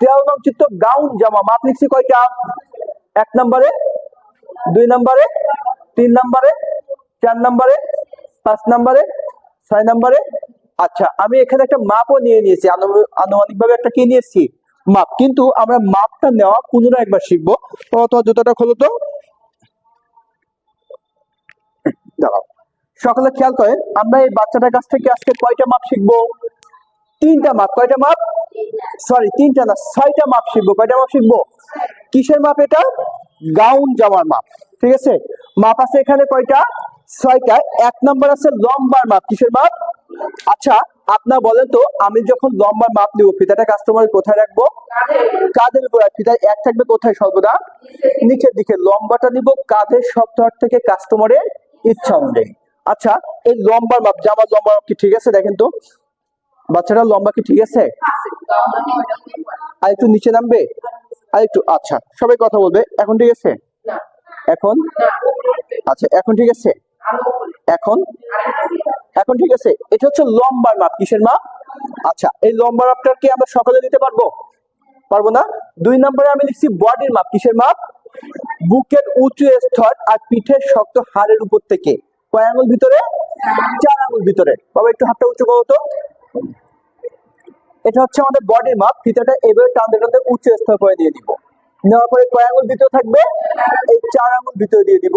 তেরো নং চিত্র গাউন জামা। মাপ লিখছি কয়টা? এক নম্বরে, দুই নম্বরে, তিন নম্বরে, চার নম্বরে, পাঁচ নম্বরে, ছয় নম্বরে। আচ্ছা আমি এখানে একটা মাপও নিয়ে নিয়েছি। আনুমানিক ভাবে একটা কি নিয়েছি? মাপ। কিন্তু আমরা মাপটা নেওয়া পুনরায় একবার শিখব। তোমার জুতাটা খোলো তো। দাঁড়াও। সকলে খেয়াল করেন, আমরা এই বাচ্চাটার কাছ থেকে আজকে কয়টা মাপ শিখব? তিনটা মাপ, কয়টা মাপ? সরি তিনটা না, ছয়টা মাপ শিখব। কয়টা মাপ শিখব? কিসের মাপ এটা? গাউন জামার মাপ। ঠিক আছে? মাপ আছে এখানে কয়টা? ছয়টা। এক নম্বর আছে লম্বার মাপ। কিসের মাপ? আচ্ছা আপনার বলেন তো, আমি যখন লম্বার মাপ নিব, ফিতাটা কাস্টমার কোথায় রাখব? কাঁধের উপর। ফিতা এক থাকবে কোথায় সর্বদা নিচের দিকে। লম্বাটা নিব কাঁধের সপ্তাহ থেকে কাস্টমারের ইচ্ছা অনুযায়ী আচ্ছা এই লম্বার মাপ, জামার লম্বা মাপ কি ঠিক আছে? দেখেন তো। বাচ্চাটা লম্বা কি ঠিক আছে? আর একটু নিচে নামবে? আর একটু আচ্ছা সবাই কথা বলবে। এখন ঠিক আছে? এখন? আচ্ছা এখন ঠিক আছে? এখন? এখন ঠিক আছে? এটা হচ্ছে লম্বার মাপ। কিসের মাপ? আচ্ছা এই লম্বা মাপটা কি আমরা সকালে নিতে পারব? পারব না? দুই নম্বরে আমি লিখছি বডির মাপ। কিসের মাপ? বুকের উঁচু স্তর আর পিঠের শক্ত হাড়ের উপর থেকে। কয় আঙুল ভিতরে? চার আঙুল ভিতরে। বাবা একটু হাতটা উঁচু করো তো। এটা হচ্ছে আমাদের বডির মাপ ফিতাটা এভাবে টানতে টানতে উচ্চ স্তর করে দিয়ে দিব। নেওয়ার পরে কয় আঙুল ভিতরে থাকবে? এই চার আঙুল ভিতরে দিয়ে দিব।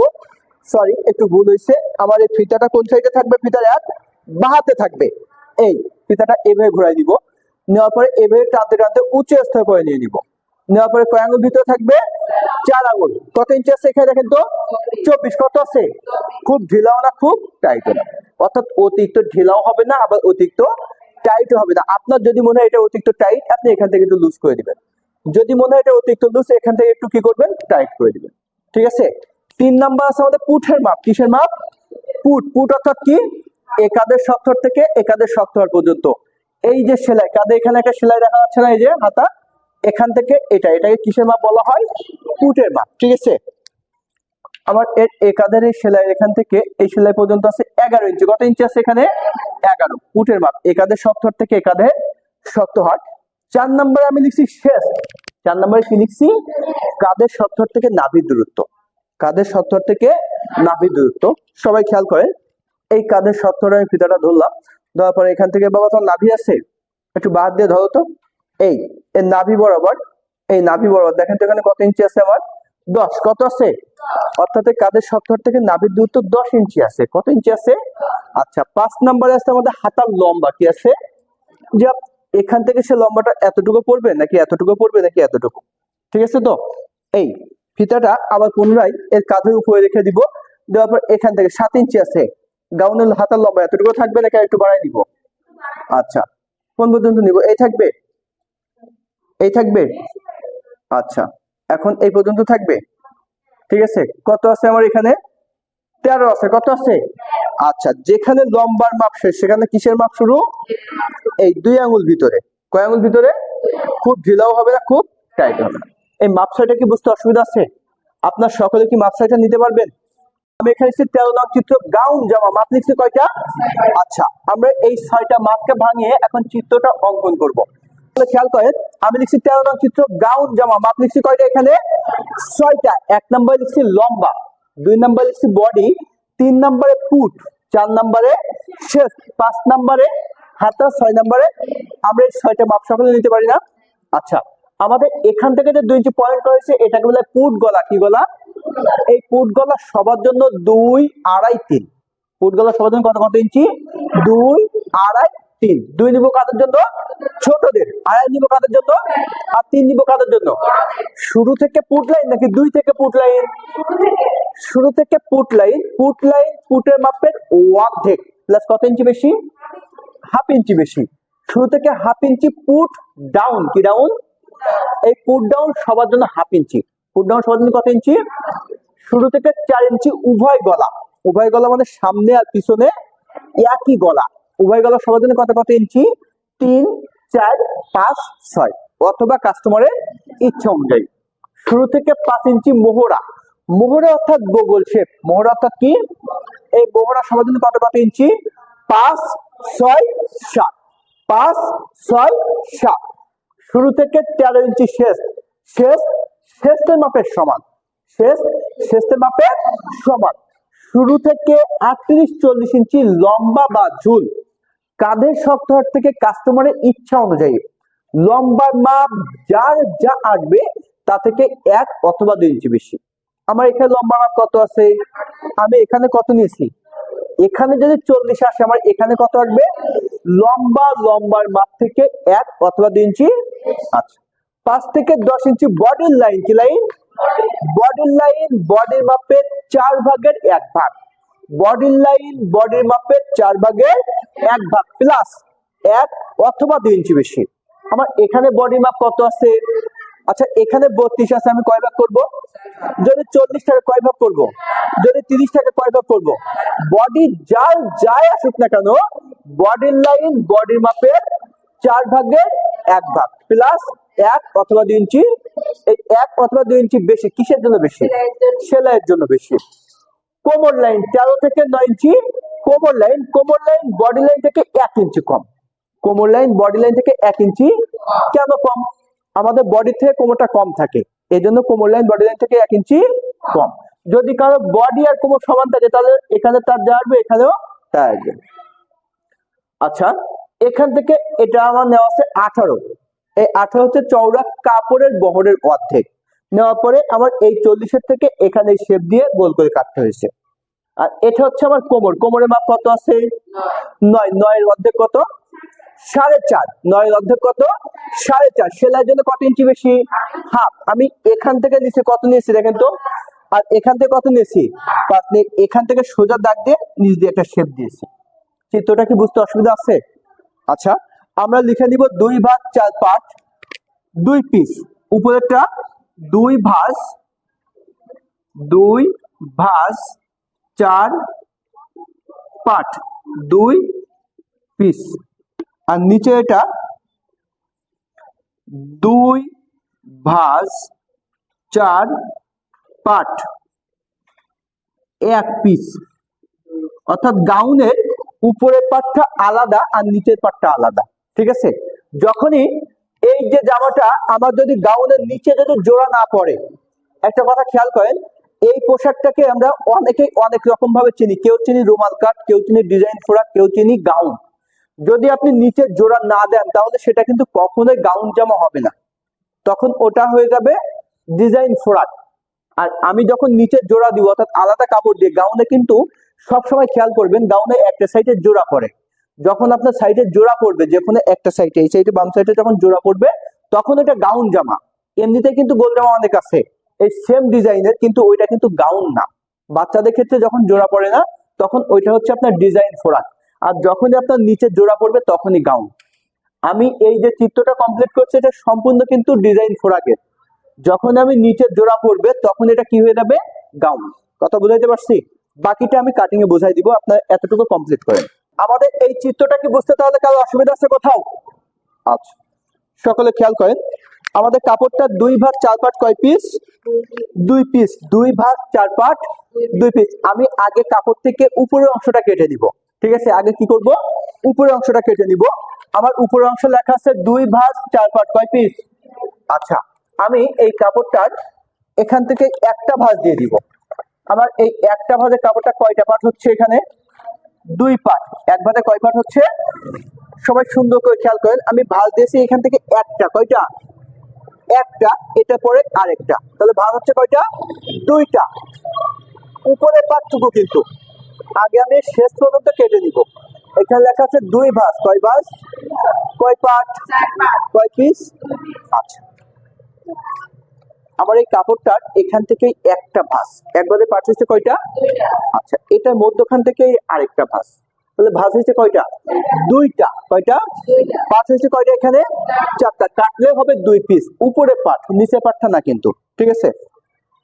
সরি একটু ভুল হয়েছে। আমার এই ফিতাটা কোন সাইডে থাকবে? ফিতার এক, বাহাতে থাকবে। এই ফিতাটা এভাবে ঘুরাই দিব। নেওয়ার পরে এভাবে টানতে টানতে উচ্চ স্তর করে নিয়ে নিব। নেওয়ার পরে কয় আঙুল ভিতরে থাকবে? চার আঙুল কত ইঞ্চি আছে এখানে দেখেন তো? চব্বিশ। কত আছে? খুব ঢিলাও না, খুব টাইটও না। অর্থাৎ অতিরিক্ত ঢিলাও হবে না, আবার অতিরিক্ত টাইট হবে না। আপনার যদি মনে হয় এটা অতিরিক্ত টাইট আপনি এখান থেকে একটু লুজ করে দিবেন। যদি মনে হয় এটা অতিরিক্ত লুজ এখান থেকে একটু কি করবেন? টাইট করে দিবেন। ঠিক আছে? তিন নাম্বার আছে আমাদের পুটের মাপ। কিসের মাপ? পুট। পুট অর্থাৎ কি? একাদের সপ্তর থেকে একাদের সপ্তর পর্যন্ত। এই যে সেলাই, কাঁধে এখানে একটা সেলাই দেখা যাচ্ছে না, এই যে হাতা? এখান থেকে এটা, এটাকে কিসের মাপ বলা হয়? পুটের মাপ। ঠিক আছে? আমার এর একাদের এই সেলাই এখান থেকে এই সেলাই পর্যন্ত আছে এগারো ইঞ্চি। কত ইঞ্চি আছে এখানে? এগারো। ফুটের মাপ। একাদের সপ্তর থেকে একাদের সপ্তর হাট। চার নম্বরে আমি লিখছি শেষ। চার নম্বরে কি লিখছি? কাদের সপ্তর থেকে নাভির দূরত্ব। কাদের সপ্তর থেকে নাভির দূরত্ব। সবাই খেয়াল করেন, এই কাদের সপ্তরে আমি ফিতাটা ধরলাম। ধরার পরে এখান থেকে বাবা তোমার নাভি আছে? একটু বাদ দিয়ে ধরো তো। এই নাভি বরাবর, এই নাভি বরাবর। দেখেন তো এখানে কত ইঞ্চি আছে আমার? দশ, কত আছে? অর্থাৎ কাদের সপ্তর থেকে নাভির দূরত্ব দশ ইঞ্চি আছে। কত ইঞ্চি আছে? আচ্ছা পাঁচ নাম্বারে আছে আমাদের হাতার লম্বা কি আছে? যে এখান থেকে সে লম্বাটা এতটুকু পড়বে নাকি এতটুকু পড়বে নাকি এতটুকু? ঠিক আছে তো? এই ফিতাটা আবার পুনরায় এর কাঁধের উপরে রেখে দিব। দেওয়ার পর এখান থেকে সাত ইঞ্চি আছে। গাউনের হাতার লম্বা এতটুকু থাকবে নাকি একটু বাড়াই দিব? আচ্ছা কোন পর্যন্ত নিব? এই থাকবে? এই থাকবে? আচ্ছা এখন এই পর্যন্ত থাকবে? ঠিক আছে? কত আছে আমার এখানে? তেরো আছে। কত আছে? আচ্ছা যেখানে লম্বার মাপ শেষ, সেখানে কিসের মাপ শুরু? এই দুই আঙুল ভিতরে। কয় আঙুল ভিতরে? খুব ঢিলাও হবে না, খুব টাইট হবে এই মাপ কি বুঝতে অসুবিধা আছে? আপনার সকলে কি মাপ নিতে পারবেন? আমি এখানে লিখছি তেরো নং চিত্র, গাউন জামা। মাপ লিখছি কয়টা? আচ্ছা আমরা এই ছয়টা মাপকে ভাঙিয়ে এখন চিত্রটা অঙ্কন করব। খেয়াল করেন, আমি লিখছি তেরো নং চিত্র গাউন জামা, মাপ লিখছি কয়টা এখানে? ছয়টা। এক নম্বরে লিখছি লম্বা, দুই নম্বরে লিখছি বডি তিন নম্বরে পুট, চার নম্বরে শেষ পাঁচ নম্বরে হাতা, ছয় নম্বরে আমরা ছয়টা মাপ সকলে নিতে পারি না? আচ্ছা আমাদের এখান থেকে যে দুই ইঞ্চি পয়েন্ট রয়েছে, এটাকে বলে পুট গলা। কি গলা? এই পুট গলা সবার জন্য দুই আড়াই তিন। পুট গলা সবার জন্য কত কত ইঞ্চি? দুই আড়াই তিন। দুই নিব কাদের জন্য? ছোটদের। আড়াই নিব কাদের জন্য? আর তিন নিব কাদের জন্য? শুরু থেকে পুট লাইন নাকি দুই থেকে পুট লাইন শুরু থেকে পুট লাইন পুট লাইন পুটের মাপের অর্ধেক। প্লাস কত ইঞ্চি বেশি? হাফ ইঞ্চি বেশি। শুরু থেকে হাফ ইঞ্চি পুট ডাউন কি ডাউন এই পুট ডাউন সবার জন্য হাফ ইঞ্চি পুট ডাউন সবার জন্য কত ইঞ্চি শুরু থেকে চার ইঞ্চি উভয় গলা। উভয় গলা মানে সামনে আর পিছনে একই গলা। উভয় গলা সবার জন্য কত কত ইঞ্চি? তিন, চার, পাঁচ, ছয়। অথবা কাস্টমারের ইচ্ছা অনুযায়ী। শুরু থেকে পাঁচ ইঞ্চি মোহরা। মোহরা অর্থাৎ বগল শেপ মোহরা অর্থাৎ কি? এই মোহরা জন্য কত কত ইঞ্চি? পাঁচ, ছয়, সাত। পাঁচ, ছয়, সাত। শুরু থেকে তেরো ইঞ্চি শেষ। শেষ, শেষের মাপের সমান। শেষ, শেষের মাপের সমান। শুরু থেকে আটত্রিশ, চল্লিশ ইঞ্চি লম্বা বা ঝুল। কাঁধের শক্ত শক্তহাট থেকে কাস্টমারের ইচ্ছা অনুযায়ী? লম্বার মাপ যার যা আসবে, তা থেকে এক অথবা দুই ইঞ্চি বেশি। আমার এখানে লম্বা মাপ কত আছে? আমি এখানে কত নিয়েছি? এখানে যদি চল্লিশ আসে, আমার এখানে কত আসবে? লম্বা, লম্বার মাপ থেকে এক অথবা দুই ইঞ্চি আচ্ছা পাঁচ থেকে দশ ইঞ্চি বডির লাইন কি লাইন বডির লাইন বডির মাপের চার ভাগের এক ভাগ। বডির লাইন বডির মাপের চার ভাগের এক ভাগ প্লাস এক অথবা দুই ইঞ্চি বেশি। আমার এখানে বডি মাপ কত আছে? আচ্ছা এখানে বত্রিশ আছে, আমি কয় ভাগ করব? যদি চল্লিশ টাকা কয় ভাগ করব? যদি তিরিশ টাকা কয় ভাগ করব? বডি যার যাই আসুক না কেন বডির লাইন বডির মাপের চার ভাগের এক ভাগ প্লাস এক অথবা দুই ইঞ্চি এই এক অথবা দুই ইঞ্চি বেশি, কিসের জন্য বেশি? সেলাইয়ের জন্য বেশি। কোমর লাইন তেরো থেকে নয় ইঞ্চি, কোমর লাইন কোমর লাইন বডি লাইন থেকে এক ইঞ্চি কম। কোমর লাইন, বডি লাইন থেকে এক ইঞ্চি কেন কম? আমাদের বডি থেকে কোমরটা কম থাকে এই জন্য কোমর লাইন, বডি লাইন থেকে এক ইঞ্চি কম। যদি কারও বডি আর কোমর সমান থাকে, তাহলে এখানে তার যা আসবে, এখানেও তা আসবে। আচ্ছা এখান থেকে এটা আমার নেওয়া আছে আঠারো। এই আঠারো হচ্ছে চওড়া কাপড়ের বহরের অর্ধেক। নেওয়ার পরে আমার এই চল্লিশের থেকে এখানে শেপ দিয়ে গোল করে কাটতে হয়েছে। আর এটা হচ্ছে আমার কোমর। কোমরের মাপ কত আছে? নয়। নয়ের অর্ধেক কত? সাড়ে চার। নয়ের অর্ধেক কত? সাড়ে চার। সেলাইয়ের জন্য কত ইঞ্চি বেশি? হাফ। আমি এখান থেকে নিচে কত নিয়েছি দেখেন তো? আর এখান থেকে কত নিয়েছি? পাঁচ নিয়ে এখান থেকে সোজা দাগ দিয়ে নিচ দিয়ে একটা শেপ দিয়েছি। চিত্রটা কি বুঝতে অসুবিধা আছে? আচ্ছা আমরা লিখে নিব দুই ভাগ চার পার্ট দুই পিস উপরেরটা দুই ভাঁজ দুই ভাঁজ, চার পার্ট দুই পিস। আর নিচে এটা দুই ভাঁজ, চার পার্ট এক পিস। অর্থাৎ গাউনের উপরের পাটটা আলাদা আর নিচের পাটটা আলাদা। ঠিক আছে? যখনই এই যে জামাটা আমার যদি গাউনের নিচে যদি জোড়া না পড়ে, একটা কথা খেয়াল করেন, এই পোশাকটাকে আমরা অনেকেই অনেক রকম ভাবে চিনি। কেউ চিনি রুমাল কাট, কেউ চিনি ডিজাইন ফোরাক কেউ চিনি গাউন। যদি আপনি নিচে জোড়া না দেন, তাহলে সেটা কিন্তু কখনোই গাউন জামা হবে না। তখন ওটা হয়ে যাবে ডিজাইন ফোরাক আর আমি যখন নিচে জোড়া দিব, অর্থাৎ আলাদা কাপড় দিয়ে, গাউনে কিন্তু সবসময় খেয়াল করবেন, গাউনে একটা সাইডে জোড়া পড়ে। যখন আপনার সাইডে জোড়া পড়বে যে কোনো একটা সাইডে এই সাইডে বাম সাইডে যখন জোড়া পড়বে, তখন এটা গাউন জামা। এমনিতে কিন্তু গোল জামা অনেক আছে এই সেম ডিজাইনের কিন্তু ওইটা কিন্তু গাউন না। বাচ্চাদের ক্ষেত্রে যখন জোড়া পড়ে না, তখন ওইটা হচ্ছে আপনার ডিজাইন ফোরাক আর যখনই আপনার নিচে জোড়া পড়বে, তখনই গাউন আমি এই যে চিত্রটা কমপ্লিট করছি, এটা সম্পূর্ণ কিন্তু ডিজাইন ফোরাকের যখন আমি নিচে জোড়া পড়বে, তখন এটা কি হয়ে যাবে? গাউন কথা বুঝাইতে পারছি? বাকিটা আমি কাটিং এ বুঝাই দিব, আপনার এতটুকু কমপ্লিট করেন। আমাদের এই চিত্রটা কি বুঝতে তাহলে কারও অসুবিধা আছে কোথাও? আচ্ছা সকলে খেয়াল করেন। আমাদের কাপড়টা দুই ভাগ চার পাট কয় পিস দুই পিস দুই ভাগ চার পাট, দুই পিস আমি আগে কাপড় থেকে উপরের অংশটা কেটে দিব ঠিক আছে, আগে কি করব? উপরের অংশটা কেটে নিব। আমার উপরের অংশ লেখা আছে দুই ভাগ চার পাট কয় পিস আচ্ছা আমি এই কাপড়টার এখান থেকে একটা ভাঁজ দিয়ে দিব। আমার এই একটা ভাঁজের কাপড়টা কয়টা পাট হচ্ছে এখানে? দুই পাট এক ভাঁজে কয় পাট হচ্ছে? সবাই সুন্দর করে খেয়াল করেন আমি ভাঁজ দিয়েছি এখান থেকে একটা কয়টা? একটা এটা পরে আরেকটা। তাহলে ভাগ হচ্ছে কয়টা? দুইটা। উপরে পাটটুকু কিন্তু। আগে আমি শেষ পর্যন্ত কেটে নিব। এখানে লেখা আছে দুই ভাঁজ। কয় ভাঁজ? কয় পাট কয় পিস আচ্ছা। আমার এই কাপড়টার এখান থেকে একটা ভাঁজ। একবারে পাট হচ্ছে কয়টা? আচ্ছা এটার মধ্যখান থেকে আরেকটা ভাঁজ। তাহলে ভাঁজ হয়েছে কয়টা? দুইটা। কয়টা? পাট হয়েছে কয়টা এখানে? চারটা। কাটলে হবে দুই পিস উপরে পাট নিচে পাটটা না কিন্তু। ঠিক আছে?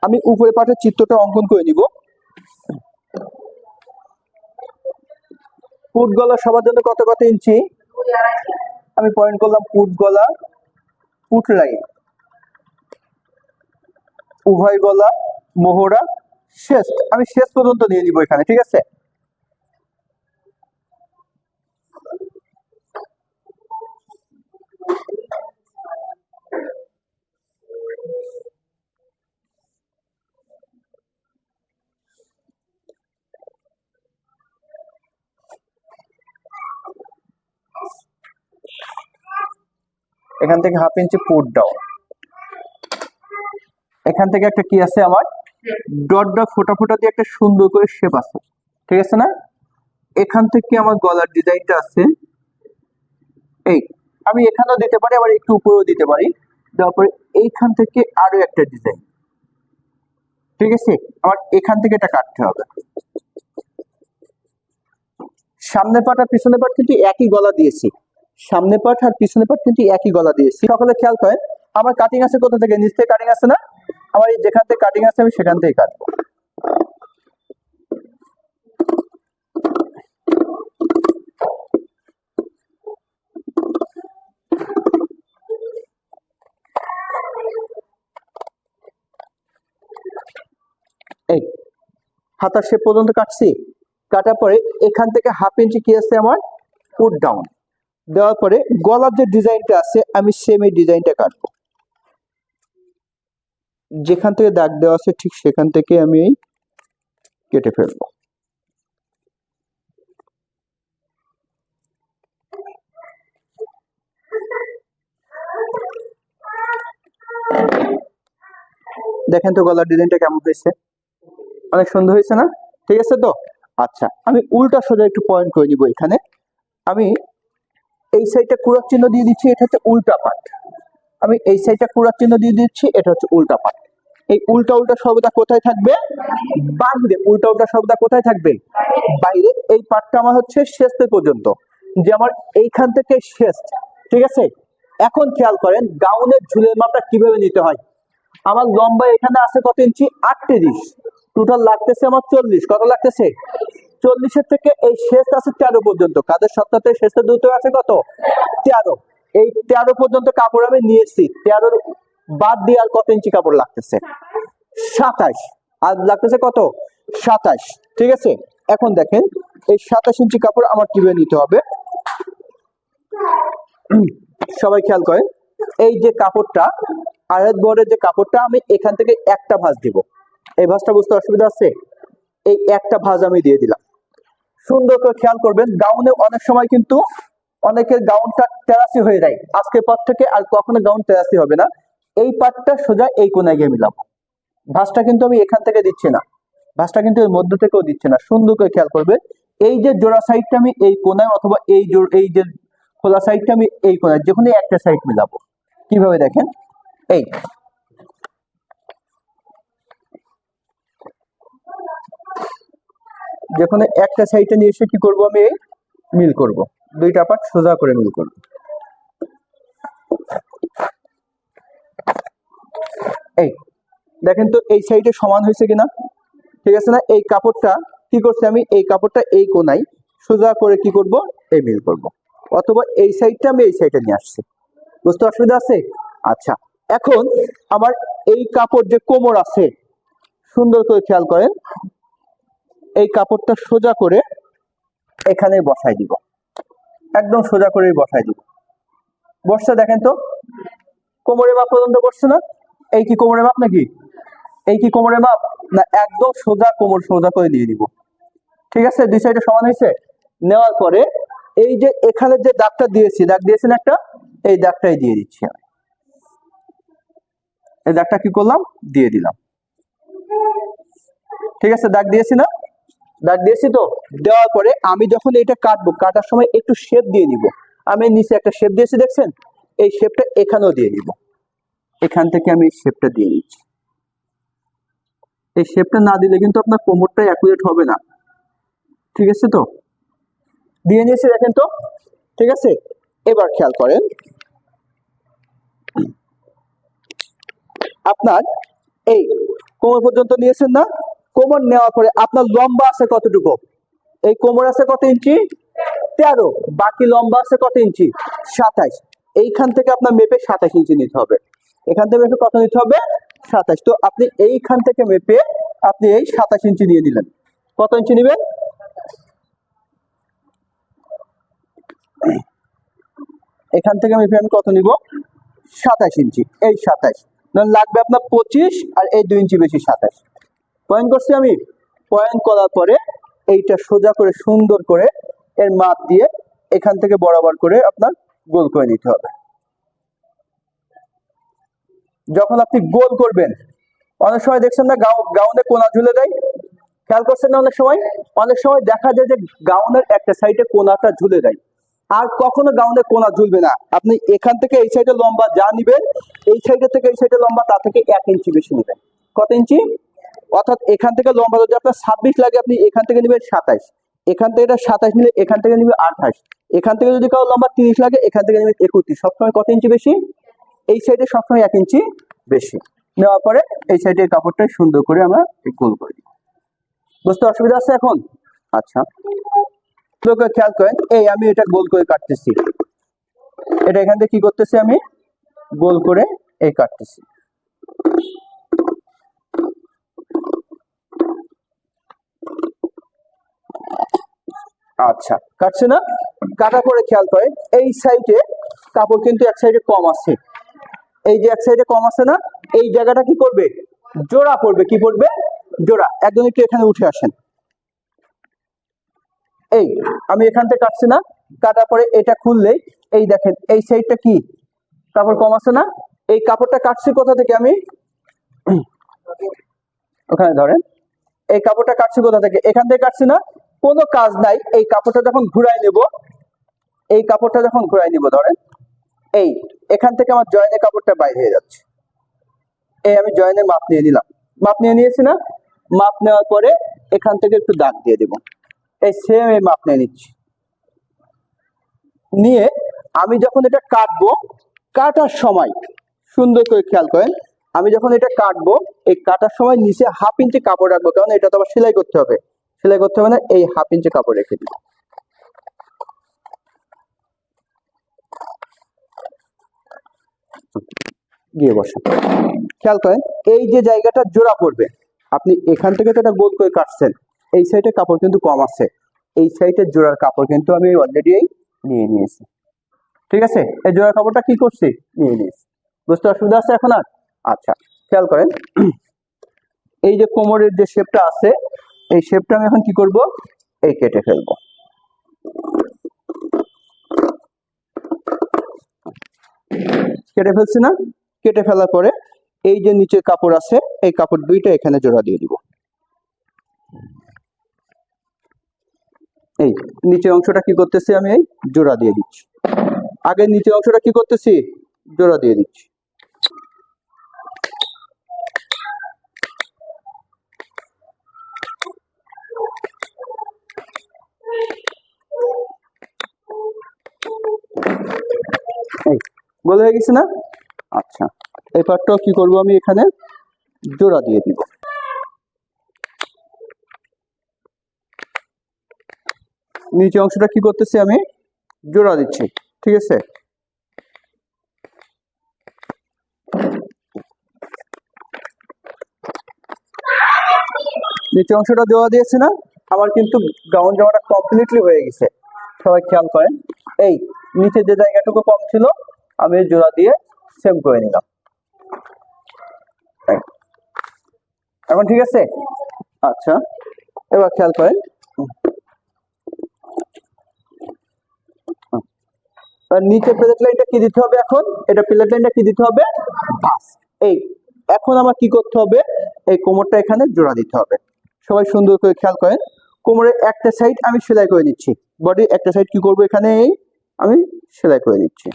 আমি উপরে পাটের চিত্রটা অঙ্কন করে নিব। পুট গলা সবার জন্য কত কত ইঞ্চি? আমি পয়েন্ট করলাম পুট গলা পুট লাইন উভয় গলা, মোহরা শেষ আমি শেষ পর্যন্ত নিয়ে নিব এখানে, ঠিক আছে? এখান থেকে হাফ ইঞ্চি পুট ডাউন এখান থেকে একটা কি আছে আমার? ডট ডট ফোটা ফোটা দিয়ে একটা সুন্দর করে শেপ আছে। ঠিক আছে না? এখান থেকে আমার গলার ডিজাইনটা আছে। এই আমি এখানেও দিতে পারি আবার একটু উপরেও দিতে পারি। দেওয়ার পরে এইখান থেকে আরও একটা ডিজাইন। ঠিক আছে? আমার এখান থেকে এটা কাটতে হবে। সামনে পাট আর পিছনে পাট কিন্তু একই গলা দিয়েছি। সামনে পাট আর পিছনে পাট কিন্তু একই গলা দিয়েছি। সকলে খেয়াল করেন আমার কাটিং আছে কোথা থেকে? নিচ থেকে কাটিং আছে না? আমার এই যেখান থেকে কাটিং আছে, আমি সেখান থেকে কাটবো এই, হাতার শেপ পর্যন্ত কাটছি। কাটার পরে এখান থেকে হাফ ইঞ্চি কি আছে আমার? পুট ডাউন দেওয়ার পরে গলার যে ডিজাইনটা আছে, আমি সেম এই ডিজাইনটা কাটবো। যেখান থেকে দাগ দেওয়া আছে, ঠিক সেখান থেকে আমি এই কেটে ফেলব। দেখেন তো গলার ডিজাইনটা কেমন হয়েছে? অনেক সুন্দর হয়েছে না? ঠিক আছে তো? আচ্ছা আমি উল্টা সোজা একটু পয়েন্ট করে নিব এখানে। আমি এই সাইডটা কুড়ার চিহ্ন দিয়ে দিচ্ছি, এটা হচ্ছে উল্টা পাট আমি এই সাইডটা কুড়ার চিহ্ন দিয়ে দিচ্ছি, এটা হচ্ছে উল্টা পাট এই উল্টা উল্টা শব্দটা কোথায় থাকবে? বাইরে উল্টা উল্টা শব্দটা কোথায় থাকবে? বাইরে। এই পাটটা আমার হচ্ছে শেষ পর্যন্ত। যে আমার এইখান থেকে শেষ। ঠিক আছে? এখন খেয়াল করেন, গাউনের ঝুলের মাপটা কীভাবে নিতে হয়? আমার লম্বা এখানে আছে কত ইঞ্চি? আটত্রিশ। টোটাল লাগতেছে আমার চল্লিশ। কত লাগতেছে? চল্লিশের থেকে এই শেষ আছে তেরো পর্যন্ত। কাদের সপ্তাহে শেষের দুটো আছে কত? তেরো। এই তেরো পর্যন্ত কাপড় আমি নিয়েছি। তেরোর বাদ দিয়ে আর কত ইঞ্চি কাপড় লাগতেছে? সাতাশ। আর লাগতেছে কত? সাতাশ। ঠিক আছে? এখন দেখেন, এই সাতাশ ইঞ্চি কাপড় আমার কীভাবে নিতে হবে? সবাই খেয়াল করেন, এই যে কাপড়টা আড়াত বরের যে কাপড়টা, আমি এখান থেকে একটা ভাঁজ দিব। এই ভাঁজটা বুঝতে অসুবিধা আছে? এই একটা ভাঁজ আমি দিয়ে দিলাম। সুন্দর করে খেয়াল করবেন, গাউনে অনেক সময় কিন্তু অনেকের গাউনটা তেরাসি হয়ে যায়। আজকের পর থেকে আর কখনো গাউন তেরাসি হবে না। এই পাটটা সোজা এই কোনায় গিয়ে মিলাবো। ভাঁজটা কিন্তু আমি এখান থেকে দিচ্ছি না। ভাঁজটা কিন্তু এর মধ্য থেকেও দিচ্ছে না। সুন্দর করে খেয়াল করবে। এই যে জোড়া সাইডটা আমি এই কোনায় অথবা এই জোড় এই যে খোলা সাইডটা আমি এই কোনায় যেখানে একটা সাইড মিলাবো। কীভাবে দেখেন? এই। যেখানে একটা সাইডে নিয়ে এসে কি করব আমি? মিল করব। দুইটা পার্ট সোজা করে মিল করব। এই, দেখেন তো এই সাইডে সমান হয়েছে কিনা? ঠিক আছে না? এই কাপড়টা কি করছে আমি? এই কাপড়টা এই কোনায় সোজা করে কি করব? এই মিল করব। অথবা এই সাইডটা আমি এই সাইডে নিয়ে আসছি। বুঝতে অসুবিধা আছে? আচ্ছা এখন আমার এই কাপড় যে কোমর আছে, সুন্দর করে খেয়াল করেন। এই কাপড়টা সোজা করে এখানে বসাই দিব। একদম সোজা করে বসাই দিব। বসছে দেখেন তো? কোমরে মাপ পর্যন্ত বসছে না? এই কি কোমরের মাপ নাকি? এই কি কোমরের মাপ? না, একদম সোজা কোমর সোজা করে দিয়ে দিব। ঠিক আছে? দুই সাইডে সমান হয়েছে? নেওয়ার পরে এই যে এখানে যে দাগটা দিয়েছি, দাগ দিয়েছেন একটা, এই দাগটাই দিয়ে দিচ্ছি আমি। এই দাগটা কি করলাম? দিয়ে দিলাম। ঠিক আছে? দাগ দিয়েছি না? দাগ দিয়েছি তো? দেওয়ার পরে আমি যখন এটা কাটবো, কাটার সময় একটু শেপ দিয়ে নিব। আমি নিচে একটা শেপ দিয়েছি, দেখছেন? এই শেপটা এখানেও দিয়ে দিব এখান থেকে আমি শেপটা দিয়ে নিচ্ছি। এই শেপটা না দিলে কিন্তু আপনার কোমরটা অ্যাকুরেট হবে না। ঠিক আছে তো? দিয়ে নিয়েছি দেখেন তো? ঠিক আছে? এবার খেয়াল করেন। আপনার এই কোমর পর্যন্ত নিয়েছেন না? কোমর নেওয়ার পরে আপনার লম্বা আছে কতটুকু? এই কোমর আছে কত ইঞ্চি? তেরো। বাকি লম্বা আছে কত ইঞ্চি? সাতাইশ। এইখান থেকে আপনার মেপে সাতাইশ ইঞ্চি নিতে হবে। এখান থেকে মেপে কত নিতে হবে? সাতাইশ তো আপনি এইখান থেকে মেপে আপনি এই সাতাশ ইঞ্চি নিয়ে নিলেন। কত ইঞ্চি নেবেন? এখান থেকে মেপে আমি কত নিব? সাতাশ ইঞ্চি। এই সাতাশ। লাগবে আপনার পঁচিশ আর এই দুই ইঞ্চি বেশি সাতাশ। পয়েন্ট করছি আমি। পয়েন্ট করার পরে এইটা সোজা করে, সুন্দর করে এর মাপ দিয়ে এখান থেকে বরাবর করে আপনার গোল করে নিতে হবে। যখন আপনি গোল করবেন, অনেক সময় দেখছেন না গাউ- গাউনে কোনা ঝুলে দেয়। খেয়াল করছেন না অনেক সময়? অনেক সময় দেখা যায় যে গাউনের একটা সাইডে কোনাটা ঝুলে দেয়। আর কখনো গাউনে কোনা ঝুলবে না। আপনি এখান থেকে এই সাইডে লম্বা যা নিবেন, এই সাইডে থেকে এই সাইডে লম্বা তা থেকে এক ইঞ্চি বেশি নেবেন। কত ইঞ্চি? অর্থাৎ এখান থেকে লম্বা যদি আপনার ছাব্বিশ লাগে, আপনি এখান থেকে নেবেন সাতাইশ। এখান থেকে এটা সাতাইশ নিলে এখান থেকে নেবে আঠাশ। এখান থেকে যদি কারও লম্বা তিরিশ লাগে, এখান থেকে নেবে একত্রিশ। সবসময় কত ইঞ্চি বেশি? এই সাইডে সবসময় এক ইঞ্চি বেশি। নেওয়ার পরে এই সাইডের কাপড়টা সুন্দর করে আমরা গোল করে দিই। বুঝতে অসুবিধা আছে এখন? আচ্ছা। লোকে খেয়াল করেন, এই আমি এটা গোল করে কাটতেছি। এটা এখান থেকে কি করতেছি আমি? গোল করে এই কাটতেছি। আচ্ছা কাটছে না? কাটার করে খেয়াল করেন, এই সাইডে কাপড় কিন্তু এক সাইডে কম আছে। এই যে এক সাইডে কম আছে না, এই জায়গাটা কি করবে? জোড়া পড়বে। কি পড়বে? জোড়া। একজন একটু এখানে উঠে আসেন। এই, আমি এখান থেকে কাটছি না। কাটার পরে এটা খুললেই, এই দেখেন, এই সাইডটা কি? কাপড় কম আছে না? এই কাপড়টা কাটছি কোথা থেকে আমি? ওখানে ধরেন। এই কাপড়টা কাটছি কোথা থেকে? এখান থেকে কাটছি না। কোনো কাজ নাই। এই কাপড়টা যখন ঘুরাই নেব, এই কাপড়টা যখন ঘুরাই নিব, ধরেন। এই, এখান থেকে আমার জয়েনের কাপড়টা বাইরে হয়ে যাচ্ছে। এই আমি জয়েনের মাপ নিয়ে নিলাম। মাপ নিয়ে নিয়েছি না? মাপ নেওয়ার পরে এখান থেকে একটু দাগ দিয়ে দেব। এই সেম এই মাপ নিয়ে নিচ্ছি। নিয়ে আমি যখন এটা কাটবো, কাটার সময়, সুন্দর করে খেয়াল করেন, আমি যখন এটা কাটবো, এই কাটার সময় নিচে হাফ ইঞ্চি কাপড় রাখব, কারণ এটা তো আবার সেলাই করতে হবে। সেলাই করতে হবে না, এই হাফ ইঞ্চি কাপড় রেখে দিব। গিয়ে বসেন খেয়াল করেন, এই যে জায়গাটা জোড়া পড়বে, আপনি এখান থেকে তো এটা গোল করে কাটছেন, এই সাইডে কাপড় কিন্তু কম আছে, এই সাইডের জোড়ার কাপড় কিন্তু আমি অলরেডি নিয়ে নিয়েছি। ঠিক আছে? এই জোড়ার কাপড়টা কি করছি? নিয়ে নিয়েছি। বুঝতে অসুবিধা আছে এখন আর? আচ্ছা খেয়াল করেন, এই যে কোমরের যে শেপটা আছে, এই শেপটা আমি এখন কি করব? এই কেটে ফেলব। কেটে ফেলছি না? কেটে ফেলার পরে এই যে নিচে কাপড় আছে, এই কাপড় দুইটা এখানে জোড়া দিয়ে দিব। এই নিচের অংশটা কি করতেছি আমি? এই জোড়া দিয়ে দিচ্ছি। আগে নিচের অংশটা কি করতেছি? জোড়া দিয়ে দিচ্ছি। গোল হয়ে গেছে না? আচ্ছা এই পার্টটাও কি করব আমি এখানে? জোড়া দিয়ে দিব। নিচে অংশটা কি করতেছি আমি? জোড়া দিচ্ছি, ঠিক আছে? নিচে অংশটা জোড়া দিয়েছি না, আমার কিন্তু গাউন জামাটা কমপ্লিটলি হয়ে গেছে। সবাই খেয়াল করেন। এই, নিচে যে জায়গাটুকু কম ছিল, আমি জোড়া দিয়ে সেম করে নিলাম। এখন ঠিক আছে? আচ্ছা। এবার খেয়াল করেন। নিচে প্লেট লাইনটা কি দিতে হবে এখন? এটা প্লেট লাইনটা কি দিতে হবে? বাস। এই এখন আমার কি করতে হবে? এই কোমরটা এখানে জোড়া দিতে হবে। সবাই সুন্দর করে খেয়াল করেন। কোমরের একটা সাইড আমি সেলাই করে নিচ্ছি। বডির একটা সাইড কি করব এখানে? এই আমি সেলাই করে নিচ্ছি।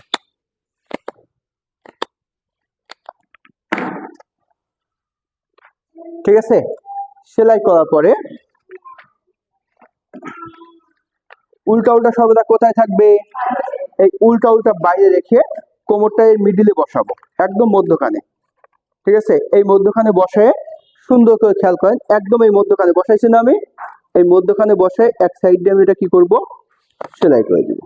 ঠিক আছে? সেলাই করার পরে উল্টা উল্টা সর্বদা কোথায় থাকবে? এই উল্টা উল্টা বাইরে রেখে কোমরটা এর মিডিলে বসাবো, একদম মধ্যখানে। ঠিক আছে? এই মধ্যখানে বসায় সুন্দর করে খেয়াল করেন, একদম এই মধ্যখানে বসাইছি না আমি। এই মধ্যখানে বসে এক সাইড দিয়ে আমি এটা কি করব? সেলাই করে দিব।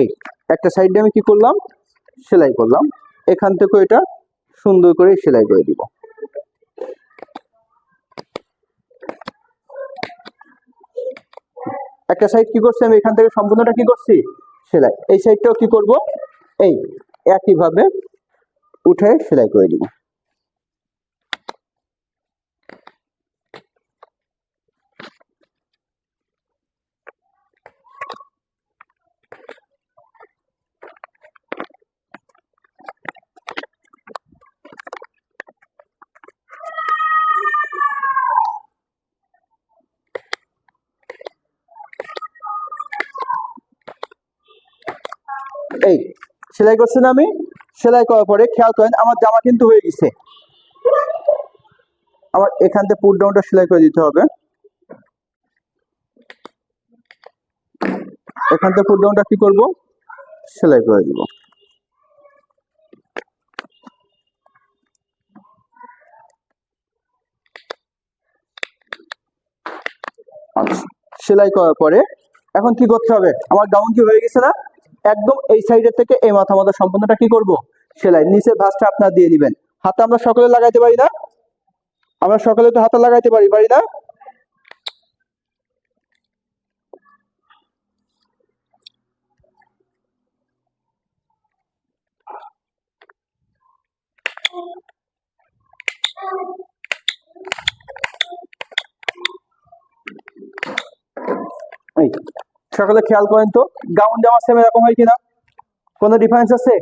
এই একটা সাইডে আমি কি করলাম? সেলাই করলাম। এখান থেকে এটা সুন্দর করে সেলাই করে দিব। একটা সাইড কি করছি? আমি এখান থেকে সম্পূর্ণটা কি করছি? সেলাই। এই সাইডটাও কি করব? এই একইভাবে উঠে সেলাই করে দিব এই সেলাই করছি না আমি? সেলাই করার পরে খেয়াল করেন আমার জামা কিন্তু হয়ে গেছে। আমার এখান থেকে পুট ডাউনটা সেলাই করে দিতে হবে। এখান থেকে পুট ডাউনটা কি করব? সেলাই করে দিব। আচ্ছা, সেলাই করার পরে এখন কি করতে হবে? আমার গাউন কি হয়ে গেছে না? একদম এই সাইডের থেকে এই মাথা মাথা সম্পূর্ণটা কি করব? সেলাই। নিচের ভাঁজটা আপনার দিয়ে দিবেন হাতে আমরা সকলে লাগাইতে পারি না? আমরা সকলে তো হাতে লাগাইতে পারি পারি না? এই সকলে খেয়াল করেন তো গাউন জামা সেম এরকম হয় কিনা? কোনো ডিফারেন্স আছে?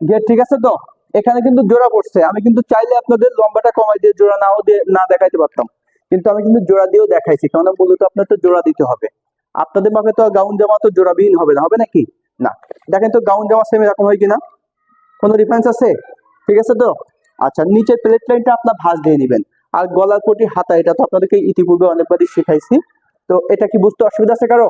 গেট ঠিক আছে তো? এখানে কিন্তু জোড়া পড়ছে। আমি কিন্তু চাইলে আপনাদের লম্বাটা কমাই দিয়ে, জোড়া নাও দিয়ে, না দেখাইতে পারতাম। কিন্তু আমি কিন্তু জোড়া দিয়েও দেখাইছি কারণ মূলত আপনার তো জোড়া দিতে হবে। আপনাদের মাপে তো গাউন জামা তো জোড়াবিহীন হবে না, হবে নাকি? না। দেখেন তো গাউন জামা সেম এরকম হয় কিনা? কোনো ডিফারেন্স আছে? ঠিক আছে তো? আচ্ছা নিচের প্লেট লাইনটা আপনার ভাঁজ দিয়ে নেবেন। আর গলার পটি, হাতা, এটা তো আপনাদেরকে ইতিপূর্বে অনেকবারই শেখাইছি। তো এটা কি বুঝতে অসুবিধা আছে কারও?